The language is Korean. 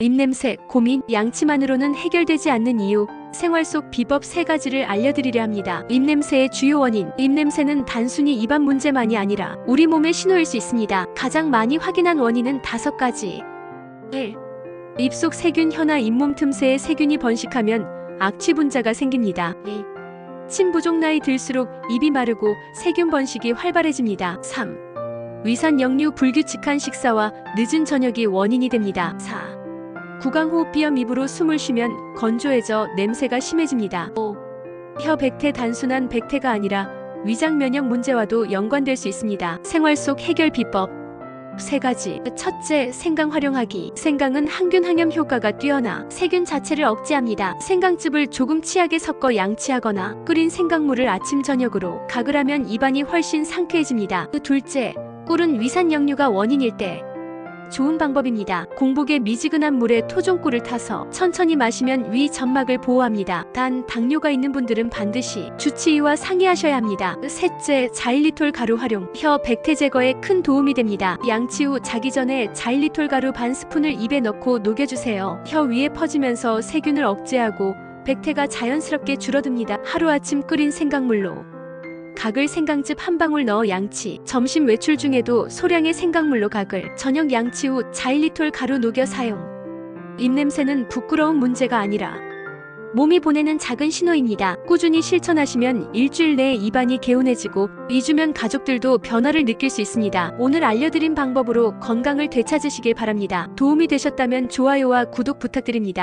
입냄새, 고민, 양치만으로는 해결되지 않는 이유, 생활 속 비법 세 가지를 알려드리려 합니다. 입냄새의 주요 원인, 입냄새는 단순히 입안 문제만이 아니라 우리 몸의 신호일 수 있습니다. 가장 많이 확인한 원인은 다섯 가지. 1. 입속 세균 혀나 잇몸 틈새에 세균이 번식하면 악취 분자가 생깁니다. 2. 침 부족 나이 들수록 입이 마르고 세균 번식이 활발해집니다. 3. 위산 역류 불규칙한 식사와 늦은 저녁이 원인이 됩니다. 4. 구강호흡 비염 입으로 숨을 쉬면 건조해져 냄새가 심해집니다. 5. 혀 백태 단순한 백태가 아니라 위장 면역 문제와도 연관될 수 있습니다. 생활 속 해결 비법 세 가지. 첫째, 생강 활용하기. 생강은 항균 항염 효과가 뛰어나 세균 자체를 억제합니다. 생강즙을 조금 치하게 섞어 양치하거나 끓인 생강물을 아침 저녁으로 가글 하면 입안이 훨씬 상쾌해집니다. 둘째, 꿀은 위산 역류가 원인일 때 좋은 방법입니다. 공복에 미지근한 물에 토종꿀을 타서 천천히 마시면 위 점막을 보호합니다. 단 당뇨가 있는 분들은 반드시 주치의와 상의하셔야 합니다. 셋째, 자일리톨 가루 활용. 혀 백태 제거에 큰 도움이 됩니다. 양치 후 자기 전에 자일리톨 가루 반 스푼을 입에 넣고 녹여주세요. 혀 위에 퍼지면서 세균을 억제하고 백태가 자연스럽게 줄어듭니다. 하루아침 끓인 생강물로 가글 생강즙 한 방울 넣어 양치. 점심 외출 중에도 소량의 생강물로 가글. 저녁 양치 후 자일리톨 가루 녹여 사용. 입냄새는 부끄러운 문제가 아니라 몸이 보내는 작은 신호입니다. 꾸준히 실천하시면 일주일 내에 입안이 개운해지고 2주면 가족들도 변화를 느낄 수 있습니다. 오늘 알려드린 방법으로 건강을 되찾으시길 바랍니다. 도움이 되셨다면 좋아요와 구독 부탁드립니다.